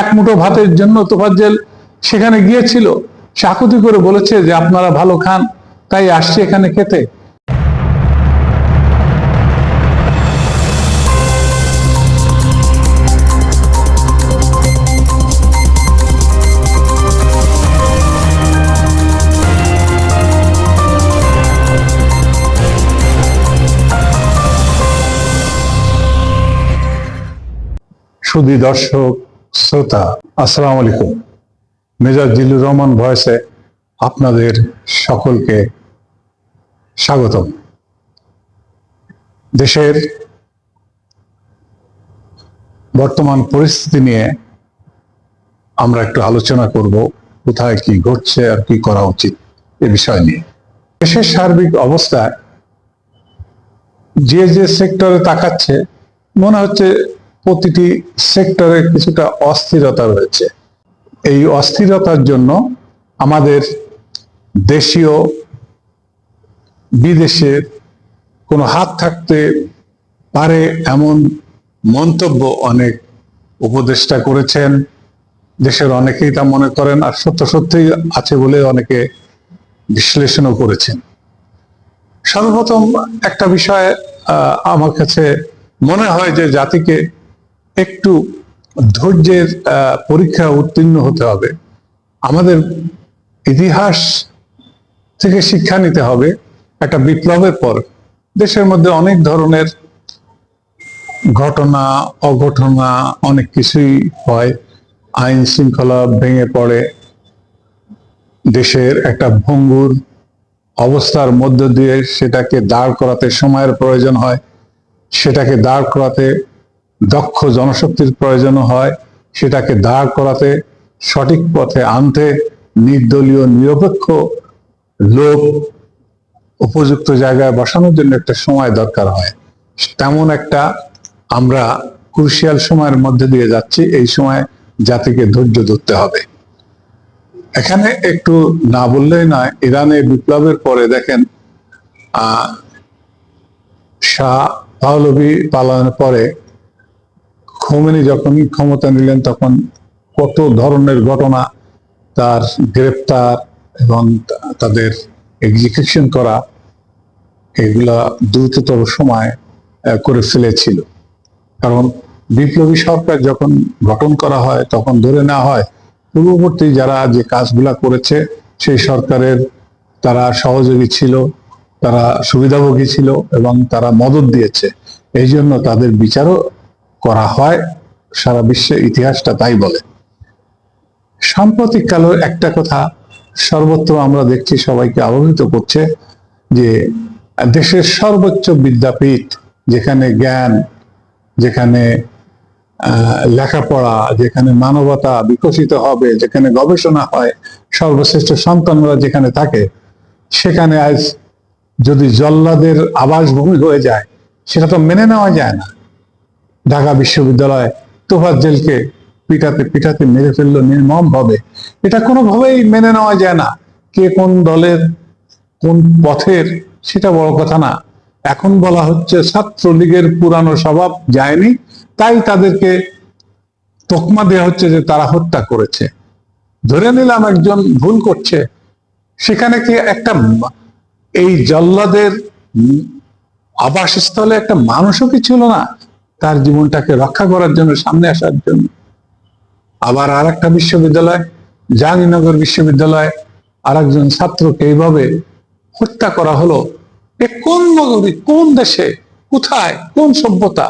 এক মুঠো ভাতের জন্য তোফাজ্জেল সেখানে গিয়েছিল। সাকুতি করে বলেছে যে, আপনারা ভালো খান, তাই আসছে এখানে খেতে। সুধী দর্শক শ্রোতা, আসসালামু আলাইকুম। মেজর জিল্লুর রহমান ভয়েসে আপনাদের সকলকে স্বাগতম। দেশের বর্তমান পরিস্থিতি নিয়ে আমরা একটু আলোচনা করব, কোথায় কি ঘটছে আর কি করা উচিত এ বিষয় নিয়ে। দেশের সার্বিক অবস্থায় যে যে সেক্টরে তাকাচ্ছে, মনে হচ্ছে প্রতিটি সেক্টরে কিছুটা অস্থিরতা রয়েছে। এই অস্থিরতার জন্য আমাদের দেশীয়, বিদেশের কোনো হাত থাকতে পারে এমন মন্তব্য অনেক উপদেষ্টা করেছেন। দেশের অনেকেই তা মনে করেন আর সত্য সত্যিই আছে বলে অনেকে বিশ্লেষণও করেছেন। সর্বপ্রথম একটা বিষয় আমার কাছে মনে হয় যে জাতিকে একটু ধৈর্যের পরীক্ষা উত্তীর্ণ হতে হবে। আমাদের ইতিহাস থেকে শিক্ষা নিতে হবে। একটা বিপ্লবের পর দেশের মধ্যে অনেক ধরনের ঘটনা, অঘটনা, অনেক কিছুই হয়। আইন শৃঙ্খলা ভেঙে পড়ে। দেশের একটা ভঙ্গুর অবস্থার মধ্য দিয়ে সেটাকে দাঁড় করাতে সময়ের প্রয়োজন হয়। সেটাকে দাঁড় করাতে দক্ষ জনশক্তির প্রয়োজন হয়, সেটাকে দাঁড় করাতে, সঠিক পথে আনতে, নির্দলীয়, নিরপেক্ষ লোক উপযুক্ত জায়গায় বসানোর জন্য একটা সময় দরকার হয়। তেমন একটা আমরা ক্রুশিয়াল সময়ের মধ্যে দিয়ে যাচ্ছি, এই সময় জাতিকে ধৈর্য ধরতে হবে। এখানে একটু না বললেই নয়, ইরানে বিপ্লবের পরে দেখেন, আহ, শাহ পাহলবি পালনের পরে খোমেনি যখন ক্ষমতা নিলেন, তখন কত ধরনের ঘটনা, তার গ্রেপ্তার এবং তাদের এক্সিকিউশন করা, এগুলা দ্রুততর সময় করে ফেলেছিল। কারণ বিপ্লবী সরকার যখন গঠন করা হয়, তখন ধরে নেওয়া হয়, পূর্ববর্তী যারা যে কাজগুলা করেছে, সেই সরকারের তারা সহযোগী ছিল, তারা সুবিধাভোগী ছিল এবং তারা মদত দিয়েছে। এই জন্য তাদের বিচারও করা হয়, সারা বিশ্বের ইতিহাসটা তাই বলে। সাম্প্রতিক কালের একটা কথা সর্বত্র আমরা দেখছি, সবাইকে আলোকিত করছে, যে দেশের সর্বোচ্চ বিদ্যাপীঠ যেখানে জ্ঞান, যেখানে লেখাপড়া, যেখানে মানবতা বিকশিত হবে, যেখানে গবেষণা হয়, সর্বশ্রেষ্ঠ সন্তানরা যেখানে থাকে, সেখানে আজ যদি জল্লাদের আবাসভূমি হয়ে যায়, সেটা তো মেনে নেওয়া যায় না। ঢাকা বিশ্ববিদ্যালয় তোফাজ্জেলকে পিটাতে পিটাতে মেরে ফেলল নির্মম ভাবে এটা কোনোভাবেই মেনে নেওয়া যায় না। কে কোন দলের কোন পথের সেটা বড় কথা না। এখন বলা হচ্ছে ছাত্রলীগের পুরানো স্বভাব যায়নি, তাই তাদেরকে তকমা দেওয়া হচ্ছে যে তারা হত্যা করেছে। ধরে নিলাম একজন ভুল করছে, সেখানে কি একটা এই জল্লাদের আবাসস্থলে একটা মানুষও কি ছিল না? তার জীবনটাকে রক্ষা করার জন্য, সামনে আসার জন্য। আবার আর একটা বিশ্ববিদ্যালয়, জাহাঙ্গীরনগর বিশ্ববিদ্যালয় আর একজন ছাত্রকে এইভাবে হত্যা করা হলো এ কোন নগরী, কোন দেশে, কোথায়, কোন সভ্যতা?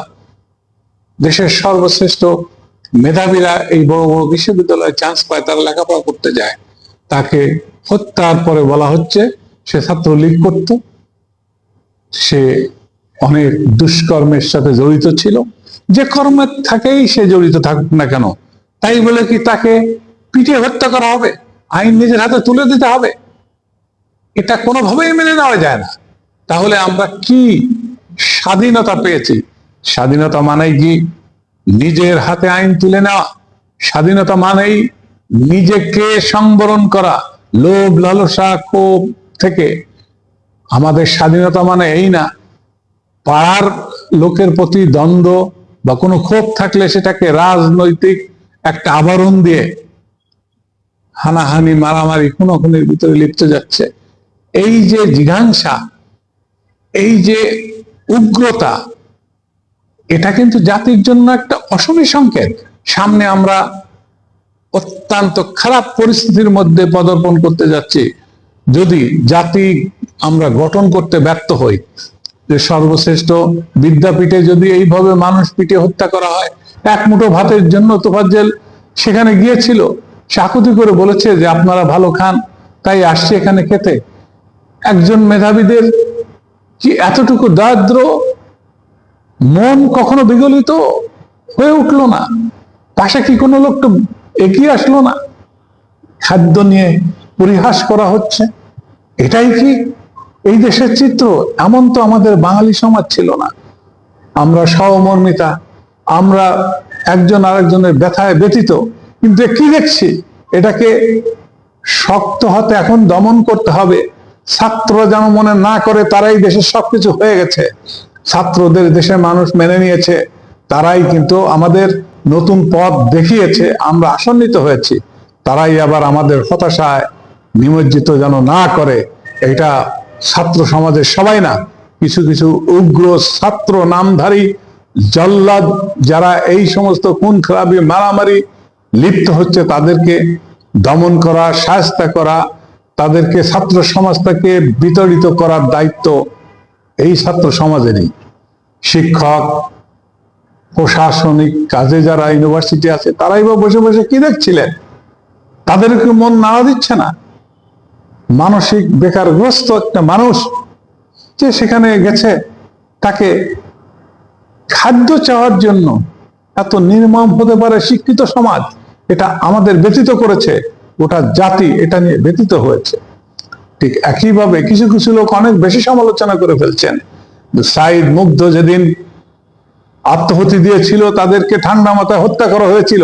দেশের সর্বশ্রেষ্ঠ মেধাবীরা এই বড় বড় বিশ্ববিদ্যালয়ে চান্স পায়, তারা লেখাপড়া করতে যায়। তাকে হত্যার পরে বলা হচ্ছে, সে ছাত্র লীগ করত, সে অনেক দুষ্কর্মের সাথে জড়িত ছিল। যে কর্মের থাকেই সে জড়িত থাকুক না কেন, তাই বলে কি তাকে পিটিয়ে হত্যা করা হবে? আইন নিজের হাতে তুলে দিতে হবে? এটা কোনোভাবেই মেনে নেওয়া যায় না। তাহলে আমরা কি স্বাধীনতা পেয়েছি? স্বাধীনতা মানেই কি নিজের হাতে আইন তুলে নেওয়া? স্বাধীনতা মানেই নিজেকে সংবরণ করা। লোভ, লালসা, ক্ষোভ থেকে। আমাদের স্বাধীনতা মানে এই না পাড়ার লোকের প্রতি দ্বন্দ্ব বা কোনো ক্ষোভ থাকলে সেটাকে রাজনৈতিক একটা আবরণ দিয়ে হানাহানি, মারামারি, খুনোখুনির ভিতরে লিপ্ত যাচ্ছে। এই যে জিঘাংসা, এই যে উগ্রতা, এটা কিন্তু জাতির জন্য একটা অশুভী সংকেত। সামনে আমরা অত্যন্ত খারাপ পরিস্থিতির মধ্যে পদার্পণ করতে যাচ্ছি। যদি জাতি আমরা গঠন করতে ব্যর্থ হই যে সর্বশ্রেষ্ঠ বিদ্যাপীঠে যদি এইভাবে মানুষ পিটে হত্যা করা হয়, এক মুঠো ভাতের জন্য তোফাজ্জেল সেখানে গিয়েছিল। চাকুতি করে বলেছে যে, আপনারা ভালো খান, তাই আসছে এখানে খেতে। একজন মেধাবীদের কি এতটুকু দারিদ্র? মন কখনো বিগলিত হয়ে উঠল না। পাশে কি কোনো লোক তো এগিয়ে আসলো না? খাদ্য নিয়ে পরিহাস করা হচ্ছে। এটাই কি এই দেশের চিত্র এমন তো আমাদের বাঙালি সমাজ ছিল না। আমরা সহমর্মিতা, আমরা একজন আরেকজনের ব্যথায় ব্যতীত কিন্তু কি দেখছি? এটাকে শক্ত হাতে এখন দমন করতে হবে। ছাত্র যেন মনে না করে তারাই দেশের সবকিছু হয়ে গেছে। ছাত্রদের দেশের মানুষ মেনে নিয়েছে, তারাই কিন্তু আমাদের নতুন পথ দেখিয়েছে, আমরা আসন্নিত হয়েছি। তারাই আবার আমাদের হতাশায় নিমজ্জিত যেন না করে, এটা ছাত্র সমাজের সবাই না, কিছু কিছু উগ্র ছাত্র নামধারী জল্লাদ যারা এই সমস্ত খুন খারাপি মারামারি লিপ্ত হচ্ছে তাদেরকে দমন করা শাস্তা করা, তাদেরকে ছাত্র সমাজ থেকে বিতরিত করার দায়িত্ব এই ছাত্র সমাজেরই। শিক্ষক, প্রশাসনিক কাজে যারা ইউনিভার্সিটি আছে, তারাই বা বসে বসে কি দেখছিলেন? তাদেরকে মন নাড়া দিচ্ছে না। মানসিক বেকারগ্রস্ত একটা মানুষ যে সেখানে গেছে, তাকে খাদ্য চাওয়ার জন্য এত নির্মম হতে পারে শিক্ষিত সমাজ, এটা আমাদের ব্যতীত করেছে, গোটা জাতি এটা নিয়ে ব্যতীত হয়েছে। ঠিক একইভাবে কিছু কিছু লোক অনেক বেশি সমালোচনা করে ফেলছেন। সাইদ মুগ্ধ যেদিন আত্মহতি দিয়েছিল, তাদেরকে ঠান্ডা মাথায় হত্যা করা হয়েছিল,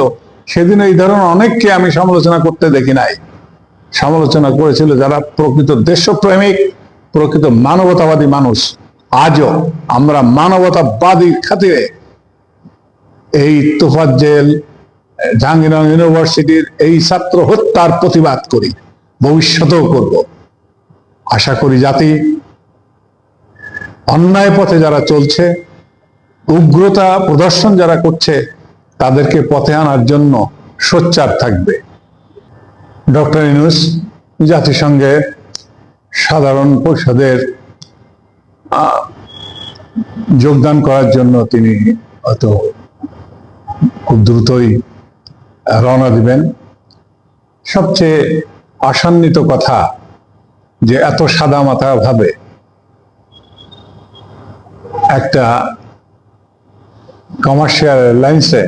সেদিন এই ধরনের অনেককে আমি সমালোচনা করতে দেখি নাই। সমালোচনা করেছিল যারা প্রকৃত দেশপ্রেমিক, প্রকৃত মানবতাবাদী মানুষ। আজও আমরা মানবতাবাদী খাতিরে এই তোফাজ্জেল জাহাঙ্গীরনগর ইউনিভার্সিটির এই ছাত্র হত্যার প্রতিবাদ করি, ভবিষ্যতেও করব। আশা করি জাতি অন্যায় পথে যারা চলছে, উগ্রতা প্রদর্শন যারা করছে, তাদেরকে পথে আনার জন্য সোচ্চার থাকবে। ডক্টর ইনুস জাতিসংঘের সাধারণ পরিষদের যোগদান করার জন্য তিনি হয়তো খুব দ্রুতই রওনা দিবেন। সবচেয়ে আসান্বিত কথা যে এত সাদা মাথা ভাবে একটা কমার্শিয়াল লাইন্সে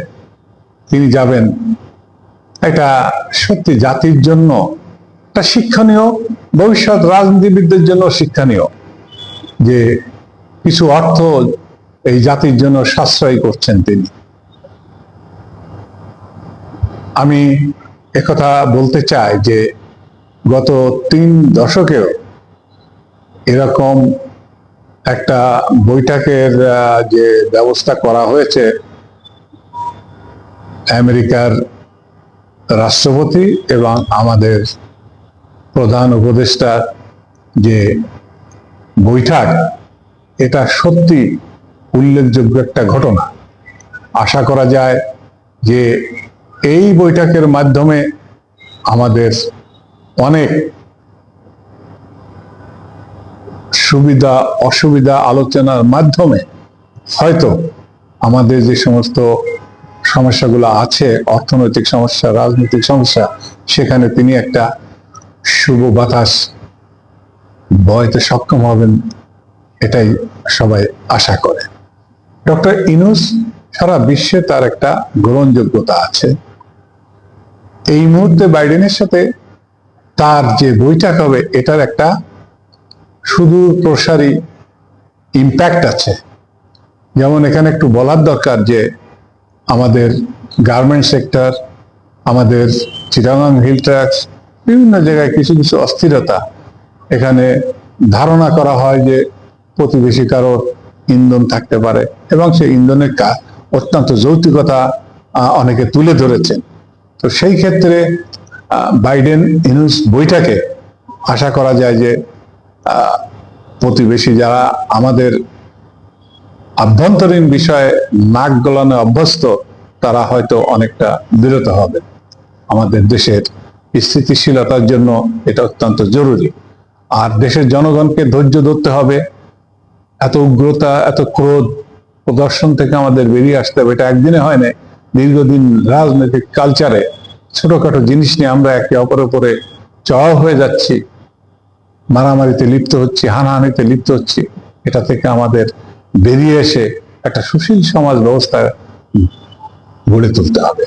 তিনি যাবেন এটা সত্যি জাতির জন্য একটা শিক্ষণীয়, ভবিষ্যৎ রাজনীতিবিদদের জন্য শিক্ষণীয় যে কিছু অর্থ এই জাতির জন্য সাশ্রয় করছেন তিনি। আমি একথা বলতে চাই যে গত তিন দশকেও এরকম একটা বৈঠকের যে ব্যবস্থা করা হয়েছে, আমেরিকার রাষ্ট্রপতি এবং আমাদের প্রধান উপদেষ্টার যে বৈঠক, এটা সত্যি উল্লেখযোগ্য একটা ঘটনা। আশা করা যায় যে এই বৈঠকের মাধ্যমে আমাদের অনেক সুবিধা, অসুবিধা আলোচনার মাধ্যমে হয়তো আমাদের যে সমস্ত সমস্যাগুলো আছে, অর্থনৈতিক সমস্যা, রাজনৈতিক সমস্যা, সেখানে তিনি একটা শুভ বাতাস বয়তে সক্ষম হবেন, এটাই সবাই আশা করে। ডক্টর ইনুস, সারা বিশ্বে তার একটা গ্রহণযোগ্যতা আছে। এই মুহূর্তে বাইডেনের সাথে তার যে বৈঠক হবে, এটার একটা সুদূর প্রসারী ইম্প্যাক্ট আছে। যেমন এখানে একটু বলার দরকার যে আমাদের গার্মেন্ট সেক্টর আমাদের চিটাগাং হিল ট্র্যাক্স বিভিন্ন জায়গায় কিছু কিছু অস্থিরতা এখানে ধারণা করা হয় যে প্রতিবেশী কারোর ইন্ধন থাকতে পারে এবং সেই ইন্ধনের অত্যন্ত যৌক্তিকতা আহ, অনেকে তুলে ধরেছেন। তো সেই ক্ষেত্রে বাইডেন ইনুস বইটাকে আশা করা যায় যে প্রতিবেশী যারা আমাদের আভ্যন্তরীণ বিষয়ে নাক গলানো অভ্যস্ত, তারা হয়তো অনেকটা বিরত হবে। আমাদের দেশের স্থিতিশীলতার জন্য এটা অত্যন্ত জরুরি। আর দেশের জনগণকে ধৈর্য ধরতে হবে। এত উগ্রতা, এত ক্রোধ প্রদর্শন থেকে আমাদের বেরিয়ে আসতে হবে। এটা একদিনে হয় না দীর্ঘদিন রাজনৈতিক কালচারে ছোটখাটো জিনিস নিয়ে আমরা একে অপরের উপরে চড়াও হয়ে যাচ্ছি। মারামারিতে লিপ্ত হচ্ছি, হানাহানিতে লিপ্ত হচ্ছি। এটা থেকে আমাদের বেরিয়ে এসে একটা সুশীল সমাজ ব্যবস্থা গড়ে তুলতে হবে।